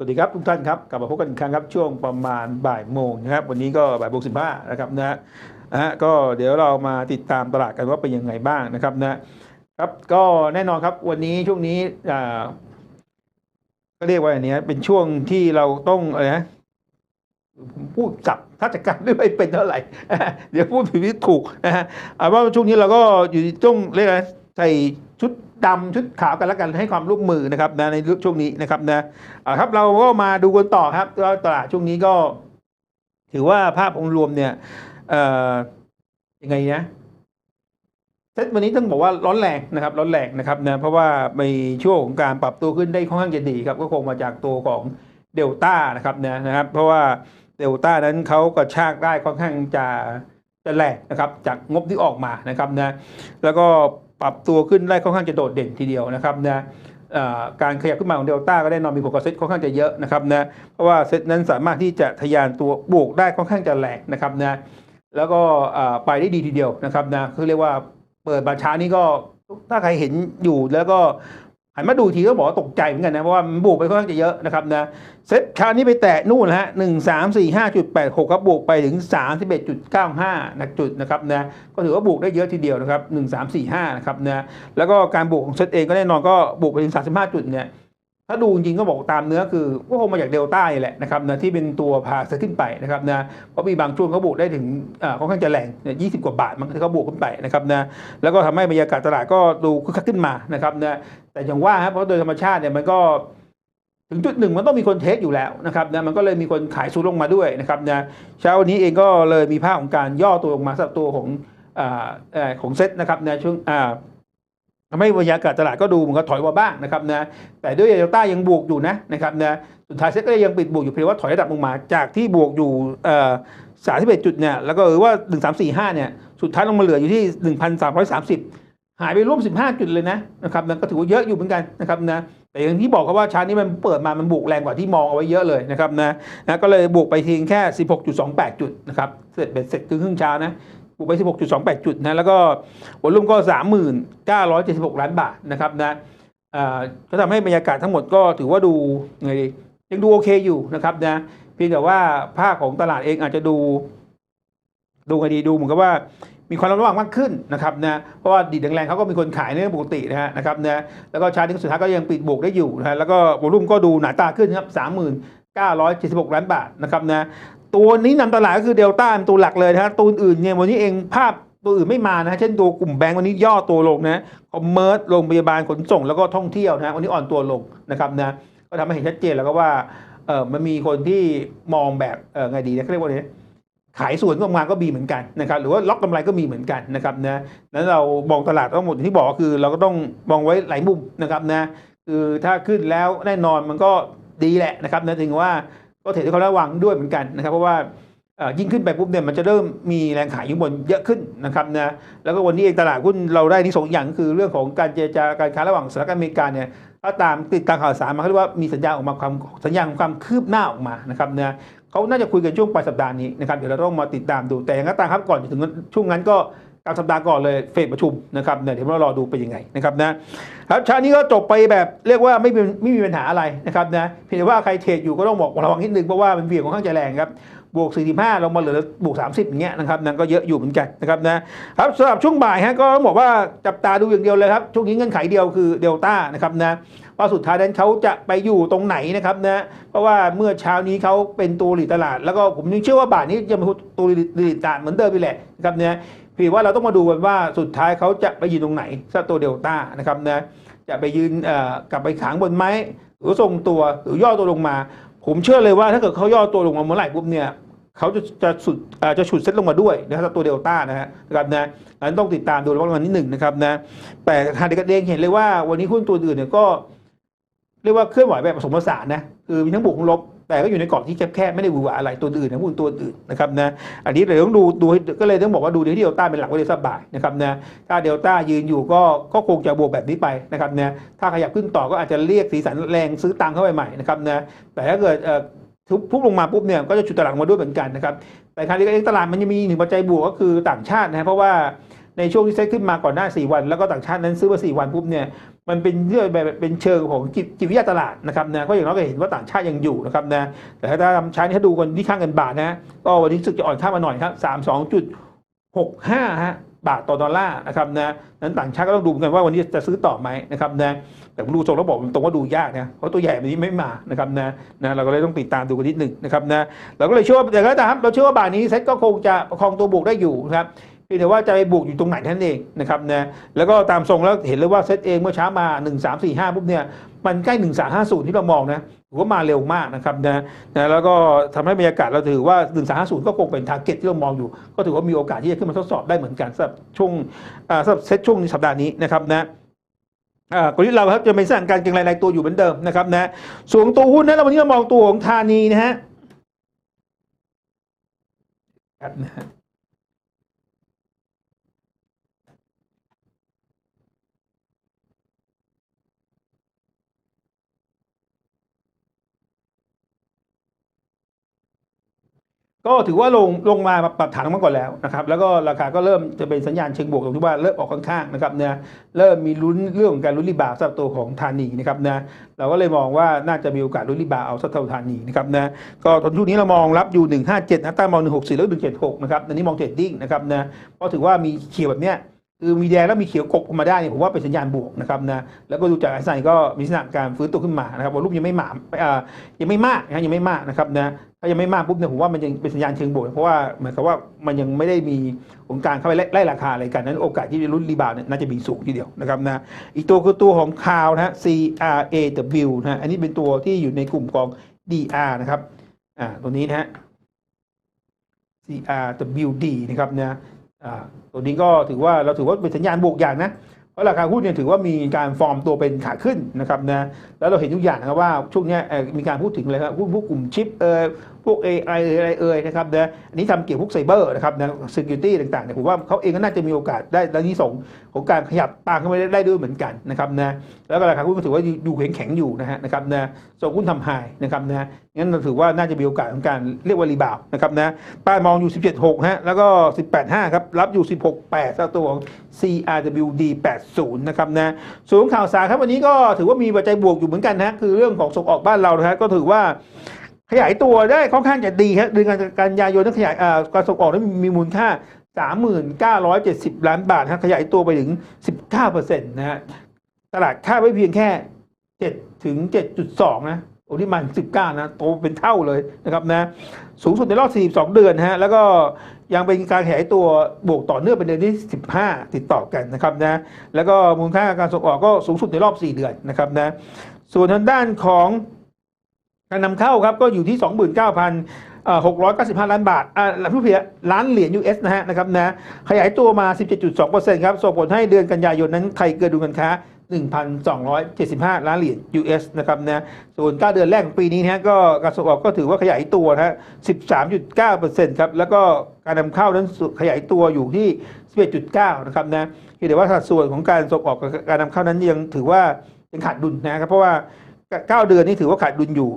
สวัสดีครับทุกท่านครับกลับมาพบกันอีกครั้งครับช่วงประมาณบ่ายโมงนะครับวันนี้ก็บ่ายโมงสิบห้านะครับนะฮะนะฮะก็เดี๋ยวเรามาติดตามตลาดกันว่าเป็นยังไงบ้างนะครับนะครับก็แน่นอนครับวันนี้ช่วงนี้อ่าก็เรียกว่าอย่างนี้เป็นช่วงที่เราต้องอะไรนะพูดจับทัศการไม่เป็นเท่าไหร่ เดี๋ยวพูดผิดถูกนะฮะเอาว่าช่วงนี้เราก็อยู่ต้องเรียกอะไรใส่ ดำชุดขาวกันแล้วกันให้ความร่วมมือนะครับนะในช่วงนี้นะครับนะอ่าครับเราก็มาดูกันต่อครับว่าตลาดช่วงนี้ก็ ถือว่าภาพองค์รวมเนี่ยเอ่อยังไงนะเซตวันนี้ต้องบอกว่าร้อนแรงนะครับ ร้อนแรงนะครับนะเพราะว่าในช่วงของการปรับตัวขึ้นได้ค่อนข้างจะดีครับ ก็คงมาจากตัวของเดลต้านะครับนะนะครับ เพราะว่าเดลต้านั้นเขากระชากได้ค่อนข้างจะจะแรงนะครับ จากงบที่ออกมานะครับนะแล้วก็ ปรับตัวขึ้นได้ค่อนข้างจะโดดเด่นทีเดียวนะครับนะการขยับขึ้นมาของเดลต้าก็ได้นอนมีผลกับเซ็ตค่อนข้างจะเยอะนะครับนะเพราะว่าเซ็ตนั้นสามารถที่จะทะยานตัวบวกได้ค่อนข้างจะแหลกนะครับนะแล้วก็ไปได้ดีทีเดียวนะครับนะคือเรียกว่าเปิดมาเช้านี้ก็ถ้าใครเห็นอยู่แล้วก็ หันมาดูทีก็บอกว่าตกใจเหมือนกันนะ เพราะว่ามันบวกไปค่อนข้างจะเยอะนะครับนะเซ็ตคราวนี้ไปแตะนู่นนะฮะหนึ่งสามสี่ห้าจุดแปดหกครับบวกไปถึงสามสิบเอ็ดจุดเก้าห้านะจุดนะครับนะก็ถือว่าบวกได้เยอะทีเดียวนะครับหนึ่งสามสี่ห้านะครับนะแล้วก็การบวกของเซ็ตเองก็แน่นอนก็บวกไปถึงสามสิบห้าจุดเนี่ย ถ้าดูจริงก็บอกตามเนื้อคือก็คงมาจากเดลต้าแหละนะครับนะที่เป็นตัวพาเซขึ้นไปนะครับนะเพราะมีบางช่วงเขาบวกได้ถึงค่อนข้างจะแรงเนี่ยยีกว่าบาทมันที่เขาบวกขึ้นไปนะครับนะแล้วก็ทำให้บรรยากาศตลาดก็ดูคึกคักขึ้นมานะครับนะแต่อย่างว่าครับเพราะโดยธรรมชาติเนี่ยมันก็ถึงจุดหนึ่งมันต้องมีคนเทคอยู่แล้วนะครับนะมันก็เลยมีคนขายสูลงมาด้วยนะครับนะเช้าวันนี้เองก็เลยมีภาพของการย่อตัวลงมาสำหรับตัวของอ่าของเซตนะครับในช่วงอ่า ทำให้บรรยากาศตลาดก็ดูเหมือนกับถอยมาบ้างนะครับนะแต่ด้วยเดลต้ายังบวกอยู่นะนะครับนะสุดท้ายเซ็ตก็ยังปิดบวกอยู่เพียงว่าถอยระดับลงมาจากที่บวกอยู่สามสิบเอ็ดจุดเนี่ยแล้วก็หรือว่าหนึ่งสามสี่ห้าเนี่ยสุดท้ายลงมาเหลืออยู่ที่หนึ่งพันสามร้อยสามสิบหายไปร่วมสิบห้าจุดเลยนะนะครับนะก็ถือว่าเยอะอยู่เหมือนกันนะครับนะแต่อย่างที่บอกครับว่าชาร์ตนี้มันเปิดมา มันบวกแรงกว่าที่มองเอาไว้เยอะเลยนะครับนะนะก็เลยบวกไปทีงแค่สิบหกจุดสองแปดจุดนะครับเสร็จเป็นเสร็จคือครึ่งเช้านะ บวกไปสิบหกจุดสองแปดจุดนะแล้วก็วอลุ่มก็ 39,76 ล้านบาทนะครับนะอ่าก็ทำให้บรรยากาศทั้งหมดก็ถือว่าดูไงดียังดูโอเคอยู่นะครับนะเพียงแต่ว่าภาคของตลาดเองอาจจะดู ดูไงดีดูเหมือนกับว่ามีความระวังมากขึ้นนะครับนะเพราะว่าดีดแรงๆเขาก็มีคนขายในเรื่องปกตินะฮะนะครับนะแล้วก็ชาร์ตที่สุดท้ายก็ยังปิดบวกได้อยู่นะฮะแล้วก็วอลุ่มก็ดูหนาตาขึ้นครับ39,76ล้านบาทนะครับนะ ตัวนี้นำตลาดก็คือเดลต้าเป็นตัวหลักเลยนะตัวอื่นเนี่ยวันนี้เองภาพตัวอื่นไม่มานะเช่นตัวกลุ่มแบงก์วันนี้ย่อตัวลงนะคอมเมอร์สโรงพยาบาลขนส่งแล้วก็ท่องเที่ยวนะวันนี้อ่อนตัวลงนะครับนะก็ทำให้เห็นชัดเจนแล้วก็ว่าเออมันมีคนที่มองแบบเออไงดีนะเขาเรียกว่าไงขายส่วนก็มาก็มีเหมือนกันนะครับหรือว่าล็อกกำไรก็มีเหมือนกันนะครับนะนั้นเรามองตลาดทั้งหมดอย่างที่บอกคือ เราก็ต้องมองไว้หลายมุมนะครับนะคือถ้าขึ้นแล้วแน่นอนมันก็ดีแหละนะครับนะถึงว่า ก็ถือที่เขาระวังด้วยเหมือนกันนะครับ เพราะว่ายิ่งขึ้นไปปุ๊บเนี่ยมันจะเริ่มมีแรงขายอยู่บนเยอะขึ้นนะครับนะแล้วก็วันนี้เองตลาดหุ้นเราได้ที่สองอย่างคือเรื่องของการเจรจาการค้าระหว่างสหรัฐอเมริกาเนี่ยถ้าตามติดตามข่าวสารมาเขาเรียกว่ามีสัญญาออกมาความสัญญาของความคืบหน้าออกมานะครับนะเขาน่าจะคุยกันช่วงปลายสัปดาห์นี้นะครับเดี๋ยวเราต้องมาติดตามดูแต่อย่างนั้นตามครับก่อนถึงช่วงนั้นก็ กลางสัปดาห์ก่อนเลยเฟดประชุมนะครับเนี่ยเดี๋ยวเรารอดูเป็นยังไงนะครับนะครับเช้านี้ก็จบไปแบบเรียกว่าไม่มีไม่มีปัญหาอะไรนะครับนะเพียงแต่ว่าใครเทรดอยู่ก็ต้องบอกระวังนิดนึงเพราะว่ามันเบี่ยงค่อนข้างจะแรงครับบวก 45 ลงมาเหลือบวก 30 อย่างเงี้ยนะครับนั่นก็เยอะอยู่เหมือนกันนะครับนะครับสำหรับช่วงบ่ายฮะก็ต้องบอกว่าจับตาดูอย่างเดียวเลยครับ ช่วงนี้เงื่อนไขเดียวคือเดลต้านะครับนะว่าสุดท้ายนั้นเขาจะไปอยู่ตรงไหนนะครับนะเพราะว่าเมื่อเช้านี้เขาเป็นตัวหลีตลาด แล้วก็ผมยังเชื่อว่าบ่ายนี้จะเป็นตัวหลีตลาดเหมือนเดิมไปแหละนะครับเพีย งว่าเราต้องมาดูกันว่าสุดท้ายเขาจะไปยืนตรงไหนสำหรับตัวเดลต้านะครับนะจะไปยืนกลับไปขางบนไหมหรือทรงตัวหรือย่อตัวลงมา ผมเชื่อเลยว่าถ้าเกิดเขาย่อตัวลงมาเมื่อไหร่ปุ๊บเนี่ยเขาจะจะสุดจะฉุดเซ็ตลงมาด้วยนะครับตัวเดลต้านะฮะนะครับนะอันนั้นต้องติดตามดูระวังวันที่หนึ่งนะครับนะแต่ฮาร์ดเองเห็นเลยว่าวันนี้หุ้นตัวอื่นเนี่ยก็ เรียกว่าเคลื่อนไหวแบบผสมผสานนะคือมีทั้งบวกทั้งลบ แต่ก็อยู่ในกรอบที่แคบๆไม่ได้หวือหวาอะไรตัวอื่นนะหุ้นตัวอื่นนะครับนะอันนี้เราต้องดูดูก็เลยต้องบอกว่าดูที่เดลต้าเป็นหลักไว้เลยสบายนะครับนะถ้าเดลต้ายืนอยู่ก็ก็คงจะบวกแบบนี้ไปนะครับนะถ้าขยับขึ้นต่อก็อาจจะเรียกสีสันแรงซื้อตังค์เข้าไปใหม่นะครับนะแต่ถ้าเกิดเอ่อทุบพุ่งลงมาปุ๊บเนี่ยก็จะฉุดตลาดมาด้วยเหมือนกันนะครับแต่คราวนี้ก็เองตลาดมันยังมีหนึ่งปัจจัยบวกก็คือต่างชาตินะเพราะว่าในช่วงที่เซ็ตขึ้นมาก่อนหน้า 4 วัน แล้วก็ต่างชาตินั้นซื้อมา4วันปุ๊บเนี่ย มันเป็นเรื่องแบบเป็นเชิงของจิตวิทยาตลาดนะครับนะก็อย่างน้อยก็เห็นว่าต่างชาติยังอยู่นะครับนะแต่ถ้าทำใช้ถ้าดูกันที่ข้างเงินบาทนะก็วันนี้สึกจะอ่อนค่ามาหน่อยครับสามสองจุดหกห้าฮะบาทต่อดอลลาร์นะครับนะนั้นต่างชาติก็ต้องดูกันว่าวันนี้จะซื้อต่อไหมนะครับนะแต่ผมดูทรงแล้วบอกตรงว่าดูยากนะเพราะตัวใหญ่แบบนี้ไม่มานะครับนะนะเราก็เลยต้องติดตามดูกันนิดหนึ่งนะครับนะเราก็เลยเชื่อว่าแต่ก็ตามเราเชื่อว่าบาทนี้เซ็ตก็คงจะประคองตัวบวกได้อยู่นะครับ พียงแต่ว่าจะไปบวกอยู่ตรงไหนท่านั้นเองนะครับนะแล้วก็ตามทรงแล้วเห็นเลยว่าเซตเองเมื่อเช้ามา 1 3 4 5ปุ๊บเนี่ยมันใกล้ 1 3 5 0 ที่เรามองนะถือว่ามาเร็วมากนะครับนะนะแล้วก็ทำให้บรรยากาศเราถือว่า 1 3 5 0 ก็คงเป็นทาร์เก็ตที่เรามองอยู่ ก็ถือว่ามีโอกาสที่จะขึ้นมาทดสอบได้เหมือนกันสำหรับช่วงอ่าสำหรับเซตช่วงสัปดาห์นี้นะครับนะกลยุทธ์เราครับจะเป็นสร้างการเก็งรายตัวอยู่เหมือนเดิมนะครับนะส่วนตัวหุ้นนะเราวันนี้เรามองตัวของธานีนะฮะครับนะฮะ ก็ถือว่าลงลงมาปรับฐานมาก่อนแล้วนะครับ แล้วก็ราคาก็เริ่มจะเป็นสัญญาณเชิงบวกตรงที่ว่าเริ่มออกข้างๆนะครับเนี่ยเริ่มมีลุ้นเรื่องของการลุ้นรีบาวสำหรับตัวของธานีนะครับนะเราก็เลยมองว่าน่าจะมีโอกาสลุ้นรีบาวเอาสักเท่าธานีนะครับนะก็ตอนช่วงนี้เรามองรับอยู่ 157นะต้านมอง164แล้ว176นะครับอันนี้มองเทรดดิ้งนะครับนะเพราะถือว่ามีเขียวแบบเนี้ย คือมีแดงแล้วมีเขียวกบออกมาได้เนี่ยผมว่าเป็นสัญญาณบวกนะครับนะแล้วก็ดูจากไอซ์ไซก็มีลักษณะการฟื้นตัวขึ้นมานะครับวอลุ่มยังไม่หมาอยังไม่มากนะยังไม่มากนะครับนะถ้ายังไม่มากปุ๊บเนี่ยผมว่ามันยังเป็นสัญญาณเชิงบวกเพราะว่าเหมือนกับว่ามันยังไม่ได้มีองค์การเข้าไปไล่ราคาอะไรกันนั้นโอกาสที่จะรุ่นรีบาวด์เนี่ยน่าจะมีสูงทีเดียวนะครับนะอีกตัวคือตัวของคาวนะ C R A W นะฮะอันนี้เป็นตัวที่อยู่ในกลุ่มของ D R นะครับอ่าตัวนี้นะฮะ C R W D นะครับนะ อ่าตัวนี้ก็ถือว่าเราถือว่าเป็นสัญญาณบวกอย่างนะเพราะราคาหุ้นเนี่ยถือว่ามีการฟอร์มตัวเป็นขาขึ้นนะครับนะแล้วเราเห็นทุกอย่างนะครับว่าช่วงนี้มีการพูดถึงอะไรครับหุ้นพวกกลุ่มชิปเอ่อพวก AI เอ่ยอะไรเอ่ยนะครับนะอันนี้ทำเกี่ยวกับพวกไซเบอร์นะครับนะ security ต่างๆเนี่ยผมว่าเขาเองก็น่าจะมีโอกาสได้และนิสงของการขยับตามเข้าไปได้ด้วยเหมือนกันนะครับนะแล้วก็ราคาหุ้นก็ถือว่าอยู่แข็งๆอยู่นะฮะนะครับนะส่งหุ้นทำไฮนะครับนะงั้นเราถือว่าน่าจะมีโอกาสของการเรียกว่ารีบาวด์นะครับนะใต้มองอยู่ 17.6ฮะแล้วก็ 18.5ครับรับอยู่ 16.8เจ้าตัวของ CRWD 80นะครับนะส่วนข่าวสารครับวันนี้ก็ถือว่ามีปัจจัยบวกอยู่เหมือนกันนะคือเรื่องของส่งออกบ้านเรานะฮะก็ถือว่า ขยายตัวได้ค่อนข้างจะดีครับเดือนกันยายนนั้นขยายการส่งออกนั้นมีมูลค่า 3970 ล้านบาทนะขยายตัวไปถึง 19%นะฮะตลาดคาดไว้เพียงแค่ 7 ถึง 7.2 นะโอ้นี่มัน 19 นะ โตเป็นเท่าเลยนะครับนะสูงสุดในรอบ 42 เดือนนะฮะแล้วก็ยังเป็นการขยายตัวบวกต่อเนื่องเป็นเดือนที่ 15 ติดต่อกันนะครับนะแล้วก็มูลค่าการส่งออกก็สูงสุดในรอบ 4 เดือนนะครับนะส่วนทางด้านของ การนำเข้าครับก็อยู่ที่ 29,000เอ่อ695 ล้านบาทอ่าผู้เพียล้านเหรียญ US นะฮะนะครับนะขยายตัวมา 17.2%ครับส่งผลให้เดือนกันยายนนั้นไทยเกินดุลการค้า 1,275 ล้านเหรียญ US นะครับนะส่วน9เดือนแรกของปีนี้นะฮะก็การส่งออกก็ถือว่าขยายตัวนะฮะ 13.9%ครับแล้วก็การนำเข้านั้นขยายตัวอยู่ที่ 11.9 นะครับนะเพียงแต่ว่าสัดส่วนของการส่งออกกับการนำเข้านั้นยังถือว่ายังขาดดุลนะครับเพราะว่า 9เดือนนี้ถือว่าขาดดุลอยู่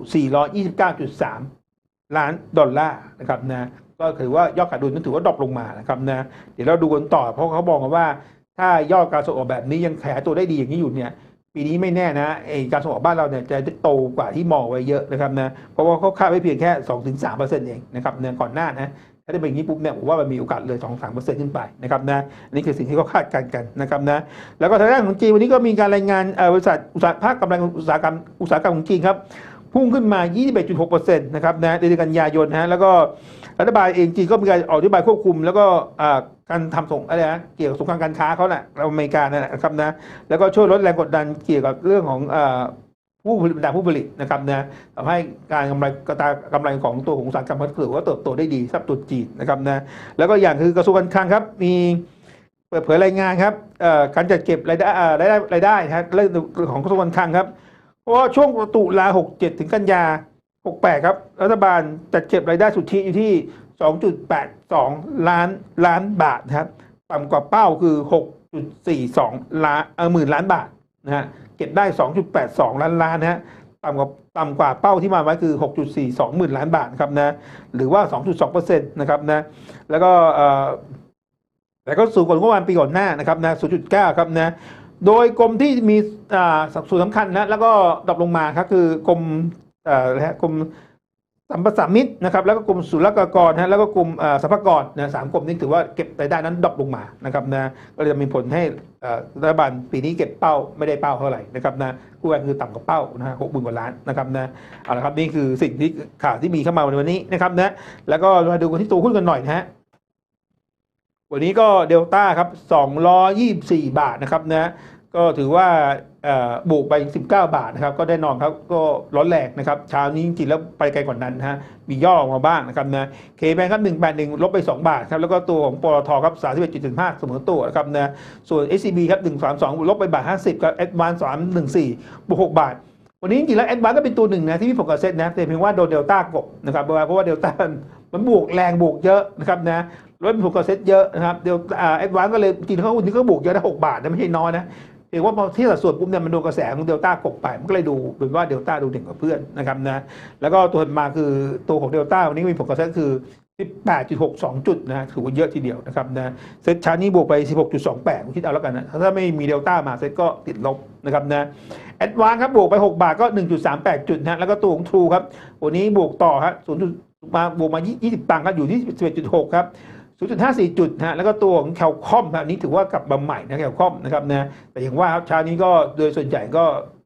429.3 ล้านดอลลาร์นะครับนะก็ถือว่ายอดขาดดุลนั้นถือว่าดรอปลงมานะครับนะเดี๋ยวเราดูกันต่อเพราะเขาบอกกันว่า ถ้ายอดการส่งออกแบบนี้ยังขยายตัวได้ดีอย่างนี้อยู่เนี่ยปีนี้ไม่แน่นะไอการส่งออกบ้านเราเนี่ยจะโตกว่าที่มองไว้เยอะนะครับนะเพราะว่าเขาคาดไว้เพียงแค่ 2-3%เองนะครับเนี่ยก่อนหน้านะ ถ้าได้เป็นอย่างนี้ปุ๊บเนี่ยผมว่ามันมีโอกาสเลย2-3%ขึ้นไปนะครับนะนนี้คือสิ่งที่เขาคาดการณ์กันนะครับนะแล้วก็ทางด้านของจีนวันนี้ก็มีการรายงานเออบริษัทอุตสาหภาคกำลังอุตสาหกรรมอุตสาหกรรมของจีนครับพุ่งขึ้นมา 21.6%นะครับนะเดือนกันยายนนะฮะแล้วก็รัฐบาลเองจีนก็มีการออกนโยบายควบคุม แล้วก็การทำส่งอะไรนะเกี่ยวกับสงครามการค้าเขาแหละอเมริกานั่นแหละครับนะแล้วก็ช่วยลดแรงกดดันเกี่ยวกับเรื่องของ ผู้ผลิตบรรดาผู้ผลิตนะครับนะทำให้การกำไรกระตากำไรของตัวของอุตสาหกรรมก็ถือว่าเติบโตได้ดีสับตัวจีนนะครับนะแล้วก็อย่างคือกระทรวงการคลังครับมีเปิดเผยรายงานครับการจัดเก็บรายได้รายได้รายได้ครับเรื่องของกระทรวงการคลังครับเพราะว่าช่วงตุลา67 ถึงกันยา 68 ครับ รัฐบาลจัดเก็บรายได้สุทธิอยู่ที่ 2.82 ล้านล้านบาทนะครับต่ำกว่าเป้าคือ 6.42 ล้านเออหมื่นล้านบาทนะฮะ เก็บได้ 2.82 ล้านล้านนะฮะต่ำกว่าต่ำกว่าเป้าที่มาไว้คือ 6.42 หมื่นล้านบาทครับนะหรือว่า 2.2%นะครับนะแล้วก็เอ่อแล้วก็สูงกว่างบประมาณปีก่อนหน้านะครับนะ 0.9 ครับนะโดยกรมที่มีอ่าส่วนสำคัญนะแล้วก็ดรอปลงมาครับคือกรมอ่ออะไรฮะกรม สัมปสามิตนะครับแล้วก็กรมศุลกากรนะแล้วก็กรมเอ่อสรรพากรนะสามกรมนี้ถือว่าเก็บรายได้นั้นดรอปลงมานะครับนะก็เลยจะมีผลให้รัฐบาลปีนี้เก็บเป้าไม่ได้เป้าเท่าไหร่นะครับนะกู้แรงคือต่ำกว่าเป้านะฮะหกหมื่นกว่าล้านนะครับนะเอาละครับนี่คือสิ่งที่ข่าวที่มีเข้ามาในวันนี้นะครับนะแล้วก็มาดูกันที่ตัวหุ้นกันหน่อยนะฮะวันนี้ก็เดลต้าครับ224บาทนะครับนะ ก็ถือว่าบวกไป 19 บาทนะครับก็ได้นอนครับก็ร้อนแรงนะครับเช้านี้จริงๆแล้วไปไกลกว่านั้นนะฮะมีย่อออกมาบ้างนะครับนะเคแบงครับ181 ลบไป 2 บาทครับแล้วก็ตัวของปตทครับ31.15เสมอตัวนะครับนะส่วน SCB ครับ132 ลบไปบาท 50ครับแอดวาน314บวก6บาท วันนี้จริงๆแล้วแอดวานก็เป็นตัวหนึ่งนะที่มีผลกระเซ็ตนะแต่เพียงว่าโดนเดลต้ากบนะครับเพราะว่าเดลต้ามันบวกแรงบวกเยอะนะครับนะรถมีผลกระเซ็ตเยอะนะครับเดี๋ยวแอดวานก็เลยจริงๆเขาหุ้นที่เขาบวกเยอะนะหกบาทนะไม่ใช่น้อยนะ พียงว่าพอที่สัดส่วนปุ๊บเนี่ยมันโดนกระแสของเดลต้ากบไป มันก็เลยดูเป็นว่าเดลต้าดูเด่นกว่าเพื่อนนะครับนะแล้วก็ตัวมาคือตัวของเดลต้าวันนี้มีผลกระแสคือ 18.62 จุดนะถือว่าเยอะทีเดียวนะครับนะเซ็ตชานี้บวกไป 16.28 คิดเอาแล้วกันนะถ้าไม่มีเดลต้ามาเซ็ตก็ติดลบนะครับนะแอดวานครับบวกไป 6 บาทก็ 1.38 จุดนะแล้วก็ตัวของทรูครับวันนี้บวกต่อครับ0มาบวกมา 20 ตังค์ครับอยู่ที่11.6 ครับ 0.54 จุดนะฮะแล้วก็ตัวของแคลคอมอันนี้ถือว่ากลับมาใหม่นะแคลคอมนะครับนะแต่อย่างว่าครับเช้านี้ก็โดยส่วนใหญ่ก็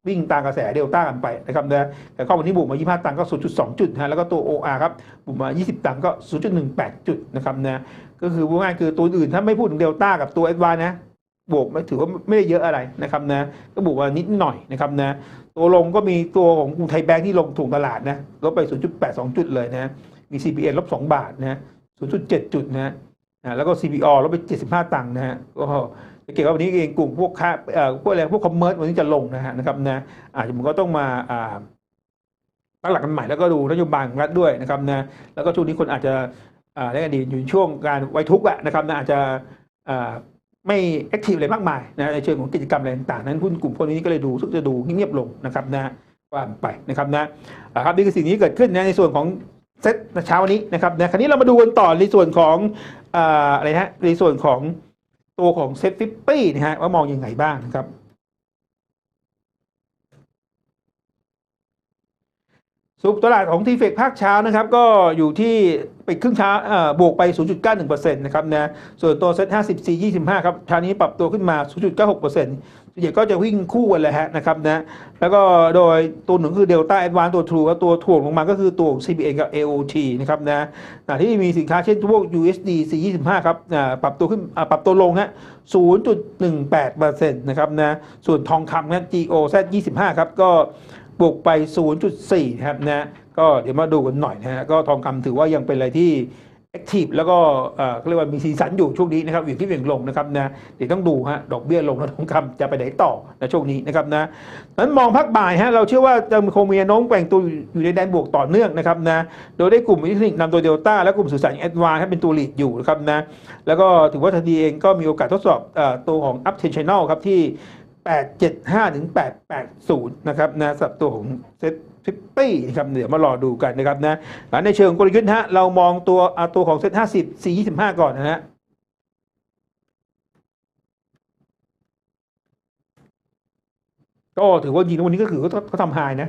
วิ่งตามกระแสเดลต้ากันไปนะครับนะแต่ข้อวันนี้บวกมา 25 ตังก็ 0.2 จุดนะฮะแล้วก็ตัว OR ครับบวกมา 20 ตังก็ 0.18 จุดนะครับนะก็คือพูดง่ายๆคือตัวอื่นถ้าไม่พูดถึงเดลต้ากับตัวเอสวานะบวกไม่ถือว่าไม่ได้เยอะอะไรนะครับนะก็บวกมานิดหน่อยนะครับนะตัวลงก็มีตัวของกรุงไทยแบงค์ที่ลงถูกตลาดนะลบไป 0.82 จุดเลยนะมี CPN ลบ 2 บาทนะ0.7 จุดนะ นะแล้วก็ CPO ลดไป 75 ตังค์นะฮะก็สังเกตว่าวันนี้เองกลุ่มพวกค้าเอ่อพวกอะไรพวกคอมเมอร์สวันนี้จะลงนะฮะนะครับนะอาจจะมันก็ต้องมาตั้งหลักกันใหม่แล้วก็ดูนโยบายของรัฐด้วยนะครับนะแล้วก็ช่วงนี้คนอาจจะอ่าเรียกกันดีอยู่ช่วงการไว้ทุกข์อะนะครับนะอาจจะอ่าไม่แอคทีฟอะไรมากมายนะในเชิงของกิจกรรมอะไรต่างๆนั้นหุ้นกลุ่มพวกนี้ก็เลยดูสึกจะดูเงียบๆลงนะครับนะว่าไปนะครับนะครับนี่คือสิ่งที่เกิดขึ้นนะในส่วนของเซ็ตเช้าวันนี้นะครับนะคราวนี้เรามาดูกันต่อในส่วนของ อะไรฮะในส่วนของตัวของเซฟฟิฟตี้นะฮะว่ามองยังไงบ้างนะครับ สุปตลาดของทีเฟกภาคเช้านะครับ ก็อยู่ที่ไปครึ่งเช้าเอ่อบวกไป 0.91%นะครับนะส่วนตัวเซ็ต54 25 ครับเช้านี้ปรับตัวขึ้นมา 0.96%ส่วนใหญ่ก็จะวิ่งคู่กันเลยฮะนะครับนะแล้วก็โดยตัวหนึ่งคือ Delta Advance ตัว True แล้วตัวถ่วงลงมาก็คือตัว CBN กับ AOT นะครับนะขณะที่มีสินค้าเช่นพวก USD C25 ครับอ่าปรับตัวขึ้นอ่าปรับตัวลงฮะ0.18%นะครับนะส่วนทองคำนะ GOZ 25 ครับก็ บวกไป 0.4นะครับนะก็เดี๋ยวมาดูกันหน่อยนะฮะก็ทองคำถือว่ายังเป็นอะไรที่แอคทีฟแล้วก็เขาเรียกว่ามีสีสันอยู่ช่วงนี้นะครับอยู่ที่เหวี่ยงลงนะครับนะเดี๋ยวต้องดูฮะดอกเบี้ยลงแล้วทองคำจะไปไหนต่อนะช่วงนี้นะครับนะนั้นมองพักบ่ายฮะเราเชื่อว่าจะคงมีนวโน้มแกว่งตัวอยู่ในแดนบวกต่อเนื่องนะครับนะโดยได้กลุ่มวิทยนำโดยเดลต้าและกลุ่มสื่อสารแอดวานเป็นตัวหลีดอยู่นะครับนะแล้วก็ถือว่าทันทีเองก็มีโอกาสทดสอบตัวของ up tensional ครับที่ 875ถึง880นะครับนะสับตัวของเซ็ตฟิฟตี้นะครับเดี๋ยวมารอดูกันนะครับนะหลังในเชิงกลยุทธ์ฮะเรามองตัวเอาตัวของเซ็ต50 425 ก่อนนะฮะก็ถือว่ายิงวันนี้ก็คือเขาทำไฮนะ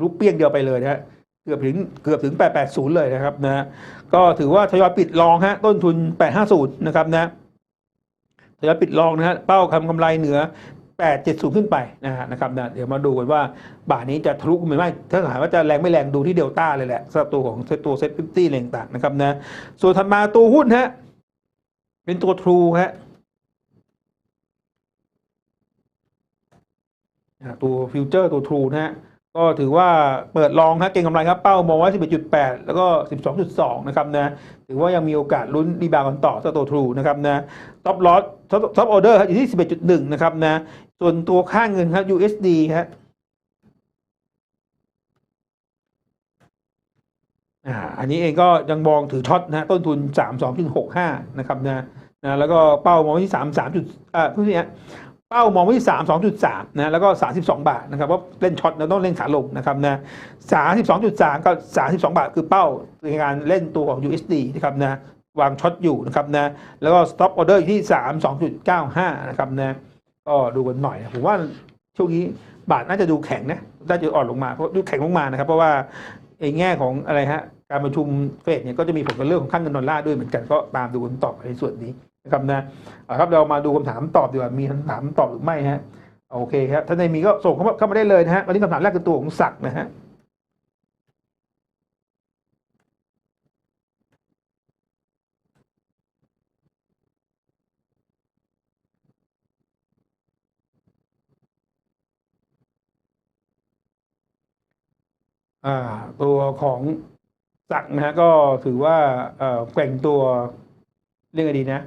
รูปเปี้ยงเดียวไปเลยนะฮะเกือบถึงเกือบถึง 880 เลยนะครับนะก็ถือว่าทยอยปิดลองฮะต้นทุน 850 นะครับนะ ทยอยปิดลองนะฮะเป้าคำกำไรเหนือ 870 ขึ้นไปนะฮะนะครับนะเดี๋ยวมาดูกันว่าบาทนี้จะทะลุไหรือไม่ถ้าถามว่าจะแรงไม่แรงดูที่เดลต้าเลยแหละสำหรับตัวของเซตตัวเซ็ตฟิฟตี้อะไรต่างๆนะครับนะส่วนถัดมาตัวหุ้นฮะเป็นตัวทรูฮะตัวฟิวเจอร์ตัวทรูนะฮะ ก็ถือว่าเปิดลองฮะเก่งกำไรครับเป้ามองไว้ 11.8 แล้วก็ 12.2 นะครับนะถือว่ายังมีโอกาสลุ้นรีบาวด์กันต่อสำหรับตัวทรูนะครับนะท็อปลอสท็อปออเดอร์อยู่ที่ 11.1 นะครับนะส่วนตัวค่าเงินครับ USD ครับอ่าอันนี้เองก็ยังมองถือช็อตนะต้นทุน 32.65 นะครับนะนะแล้วก็เป้ามองไว้ที่ 33จุดอ่าเพื่อน เป้ามองไว้ที่32.3นะแล้วก็32บสองบาทนะครับว่าเล่นช็อตเราต้องเล่นขาลงนะครับนะ32.3กับ32บาทคือเป้าในการเล่นตัวของ USD นะครับนะวางช็อตอยู่นะครับนะแล้วก็ stop order อยู่ที่3 2.95นะครับนะก็ก็ดูกันหน่อยนะผมว่าช่วงนี้บาทน่าจะดูแข็งนะน่าจะอ่อนลงมาเพราะดูแข็งลงมานะครับเพราะว่าไอ้แง่ของอะไรฮะ การประชุมเฟดเนี่ยก็จะมีผลกับเรื่องของค่าเงินดอลลาร์ด้วยเหมือนกันก็ตามดูกันต่อในส่วนนี้นะครับนะครับเรามาดูคำถามตอบดีกว่ามีคำถามตอบหรือไม่ฮะโอเคครับถ้าในมีก็ส่งเข้ามาเข้ามาได้เลยนะฮะวันนี้คำถามแรกคือตัวของศักนะฮะอ่าตัวของ สักนะฮะก็ถือว่าแกว่งตัวเรียกไงดีนะ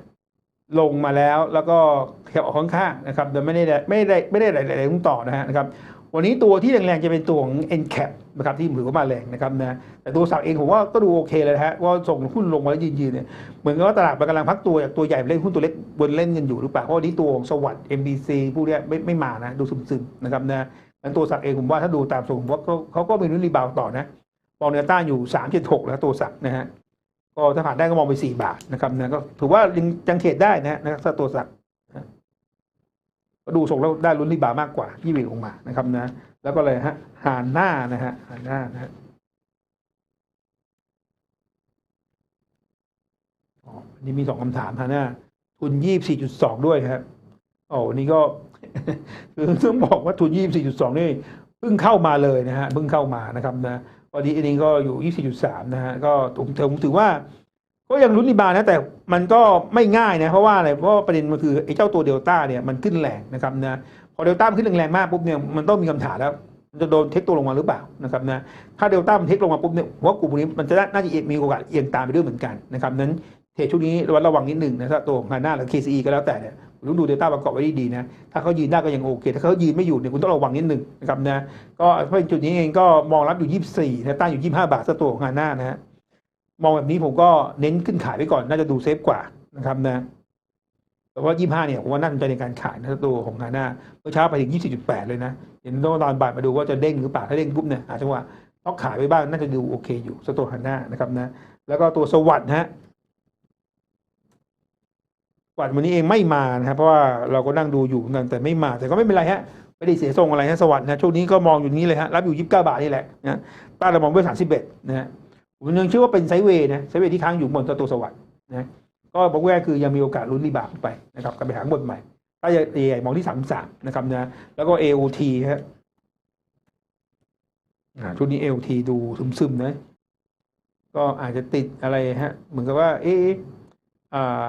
ลงมาแล้วแล้วก็เขยับออกข้างๆนะครับโดยไม่ได้ไม่ได้ไม่ได้ไหลๆลงต่อนะฮะนะครับ วันนี้ตัวที่แรงๆจะเป็นตัวของ n cap นะครับที่ถือว่ามาแรงนะครับนะแต่ตัวสักเองผมว่าก็ดูโอเคเลยนะฮะว่าส่งหุ้นลงมาแล้วยืนๆเนี่ยเหมือนกับว่าตลาดมันกำลังพักตัวจากตัวใหญ่ไปเล่นหุ้นตัวเล็กบนเล่นกันอยู่หรือเปล่าเพราะวันนี้ตัวของสวัสด์ MBC พวกเนี้ยไม่ไม่มานะดูซึมๆนะครับนะนั้นตัวสักเองผมว่าถ้าดูตามทรงผมว่าเขาก็มีรุ่นรีบาวต่อนะ องเนื้อต้านอยู่สามจ็ดหกแล้วตัวสักนะฮะก็ถ้าผ่านได้ก็มองไปสี่บาทนะครับนะก็ถือว่ายังยังเทรดได้นะนะถ้าตัวสักก็ดูทรงแล้วได้รุ่นรีบามากกว่ายี่วิลงมานะครับนะ แล้วก็เลยฮะหานหน้านะฮะหานหน้านะฮะอ๋อนี่มีสองคำถามฮะหน้าทุนยี่สี่จุดสองด้วยครับโอ้วันนี้ก็คือต้องบอกว่าทุน24.2นี่เพิ่งเข้ามาเลยนะฮะเพิ่งเข้ามานะครับนะ วันนี้เองก็อยู่24.3นะฮะก็ผมผมถือว่า ก็ยังลุ้นรีบาวนะแต่มันก็ไม่ง่ายนะเพราะว่าอะไรเพราะาประเด็นมันคือไอ้เจ้าตัวเดลต้าเนี่ยมันขึ้นแรงนะครับนะพอเดลต้ามันขึ้นแรงๆมากปุ๊บเนี่ยมันต้องมีคำถามแล้วมันจะโดนเทคตัวลงมาหรือเปล่านะครับนะถ้าเดลต้ามันเทคลงมาปุ๊บเนี่ยว่ากลุ่มนี้มันจะน่าจะมีโอกาสเอียงตามไปด้วยเหมือนกันนะครับนั้นเทรดช่วงนี้ระวัดระวังนิดหนึ่งนะครับตัวของฮาน่าหรือ KCE ก็แล้วแต่เนี่ย ต้องดู Data ประกอบไว้ดีๆนะถ้าเขายืนได้ก็ยังโอเค ถ้าเขายืนไม่อยู่เนี่ยคุณต้องระวังนิดหนึ่งนะครับนะก็เพราะจุดนี้เองก็มองรับอยู่ 24นะต้านอยู่ 25 บาทสตัวของฮาน่านะฮะมองแบบนี้ผมก็เน้นขึ้นขายไปก่อนน่าจะดูเซฟกว่านะครับนะแต่ว่า 25 เนี่ยผมว่าน่าสนใจในการขายนะตัวของฮาน่าเมื่อเช้าไปถึง 24.8 เลยนะเห็นตอนบ่ายมาดูว่าจะเด้งหรือเปล่าถ้าเด้งปุ๊บเนี่ยหาจังหวะต้องขายไปบ้างน่าจะดูโอเคอยู่สตัวฮาน่านะครับนะแล้วก็ตัวสวัสด์นะฮะ วันวันนี้เองไม่มานะครับเพราะว่าเราก็นั่งดูอยู่เหมือนกันแต่ไม่มา แต่ก็ไม่เป็นไรฮะไม่ได้เสียทรงอะไรฮะสวัสดิ์นะช่วงนี้ก็มองอยู่นี้เลยฮะรับอยู่ยี่สิบเก้าบาทนี่แหละนะต้านเรามองไว้สามสิบเอ็ดนะฮะผมยังเชื่อว่าเป็นไซด์เวย์นะไซด์เวย์ที่ค้างอยู่บนตัวสวัสดนะก็บอกว่าคือยังมีโอกาสลุ้นรีบาวด์ไปนะครับกลับไปหาบนใหม่ ถ้าจะใหญ่มองที่สามสามนะครับนะแล้วก็ AOT ฮะช่วงนี้ AOT ดูซึมๆนะก็อาจจะติดอะไรฮะเหมือนกับว่า เอ๊ะอ่า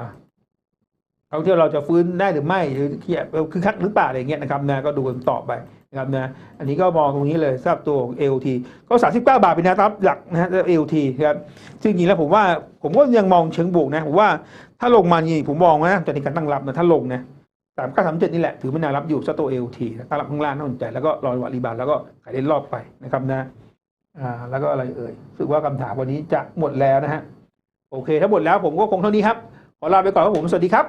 ท่องเที่ยวเราจะฟื้นได้หรือไม่หรือที่คือคักหรือเปล่าอะไรเงี้ยนะครับนะก็ดูกันต่อไปนะครับนะอันนี้ก็มองตรงนี้เลยสำหรับตัวของ AOT ก็ 39 บาทเป็นแนวรับหลักนะฮะ AOT ครับซึ่งจริงๆแล้วผมว่าผมก็ยังมองเชิงบวกนะผมว่าถ้าลงมานี่ผมมองนะจะในการตั้งรับนะถ้าลงนะสามเก้าสามเจ็ดนี่แหละ ถือเป็นแนวรับอยู่สตัว AOT นะตั้งรับข้างล่างน่าสนใจแล้วก็รอจังหวะรีบาวด์แล้วก็ขายเล่นรอบไปนะครับนะอ่าแล้วก็อะไรเอ่ยรู้สึกว่าคำถามวันนี้จะหมดแล้วนะฮะโอเคถ้าหมดแล้วผมก็คงเท่านี้ครับขอลาไปก่อนครับผมสวัสดีครับ